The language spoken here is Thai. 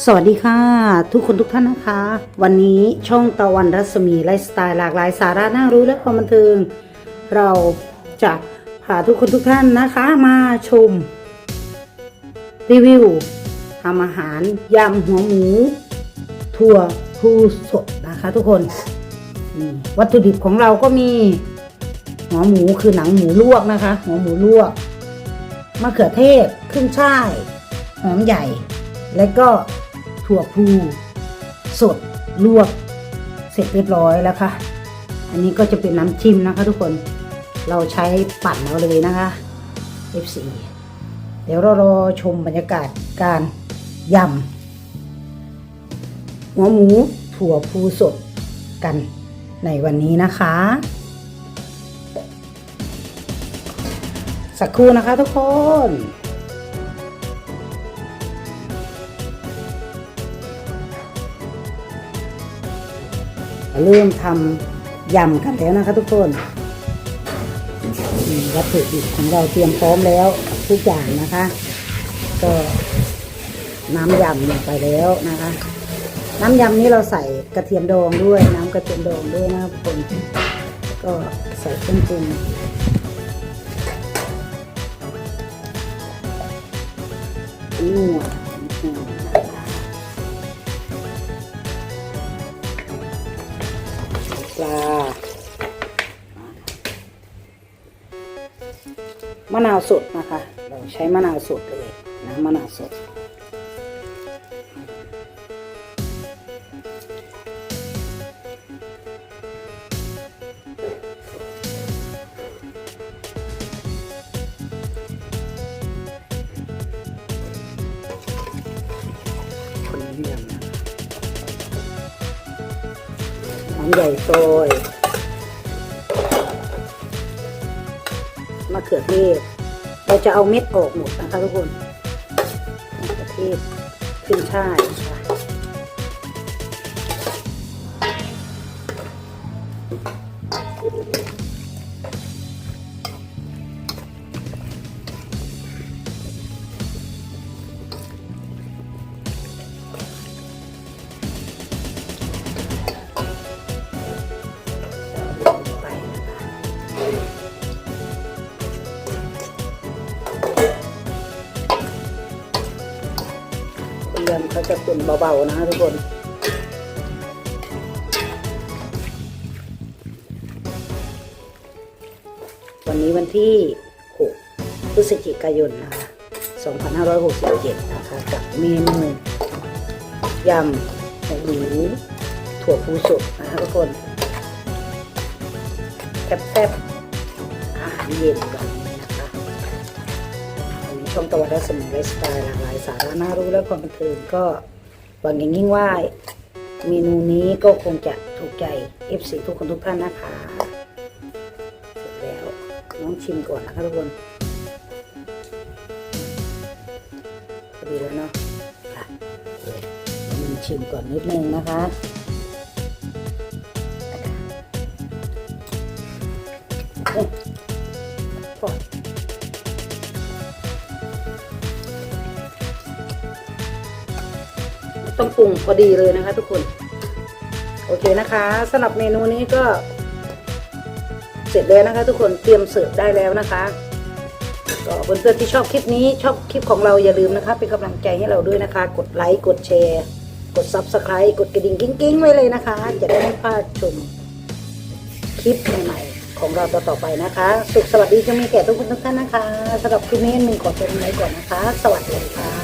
สวัสดีค่ะ ทุกคนทุกท่านนะคะ วันนี้ช่องตะวันรัศมีไลฟ์สไตล์หลากหลายสาระน่ารู้และความบันเทิง เราจะพาทุกคนทุกท่านนะคะมาชม รีวิวทำอาหารยำหัวหมู ถั่วพูสดนะคะทุกคนวัตถุดิบของเราก็มีหัวหมูคือหนังหมูลวกนะคะ หัวหมูลวกมะเขือเทศขึ้นช่ายหอมใหญ่ และก็ ถั่วพลูสดลวก เสร็จเรียบร้อยแล้วค่ะ อันนี้ก็จะเป็นน้ำจิ้มนะคะทุกคนเราใช้ปั่นเอาเลยนะคะ F4 เดี๋ยวเรารอชมบรรยากาศการยำหัวหมูถั่วพลูสดกันในวันนี้นะคะ สักครู่นะคะทุกคน เริ่มทำยำกันแล้วนะคะทุกคนวัตถุดิบของเราเตรียมพร้อมแล้วทุกอย่างนะคะ ก็น้ำยำลงไปแล้วนะคะ น้ำยำนี้เราใส่กระเทียมดองด้วย น้ำกระเทียมดองด้วยนะครับทุกคนก็ใส่เครื่องปรุงนัวด มะนาวสดนะคะ เราใช้มะนาวสดเลยนะมะนาวสด คนนี้ยำนะหอมใหญ่โซย ขือเทศ เราจะเอาเม็ดออกหมดนะคะทุกคนมะเขือเทศขึ้นช่ายค่ะ เรียมเขาจะขุ่นเบาๆนะทุกคนวันนี้วันที่ 6 พฤศจิกายนนะคะ2567 นะคะ กับเมนูยำหมูถั่วฟูสดนะคะทุกคนแซ่บๆอาหารเย็นแบบนี้นะคะวัน ช่องตะวันรัศมีไลฟ์สไตล์หลากหลายสาระน่ารู้และความบันเทิงก็หวังอย่างยิ่งว่าเมนูนี้ก็คงจะถูกใจ FC ทุกคนทุกท่านนะคะเสร็จแล้วน้องชิมก่อนนะคะทุกคนพอดีแล้วเนาะค่ะมันชิมก่อนนิดนึงนะคะ ต้องปรุงพอดีเลยนะคะ ทุกคน โอเคนะคะสำหรับเมนูนี้ก็ เสร็จแล้วนะคะ ทุกคนเตรียมเสิร์ฟได้แล้วนะคะก็เพื่อนๆที่ชอบคลิปนี้ชอบคลิปของเราอย่าลืมนะคะ เป็นกำลังใจให้เราด้วยนะคะ กดไลค์กดแชร์ กด Subscribe กดกระดิ่งกิ้งๆ ไว้เลยนะคะ จะได้ไม่พลาดชมคลิปใหม่ๆของเราต่อๆไปนะคะ สุขสวัสดีจะมีแก่ทุกคนทุกท่านนะคะสำหรับคลิปนี้หนึ่งขอตัวลาไปก่อนนะคะ สวัสดีค่ะ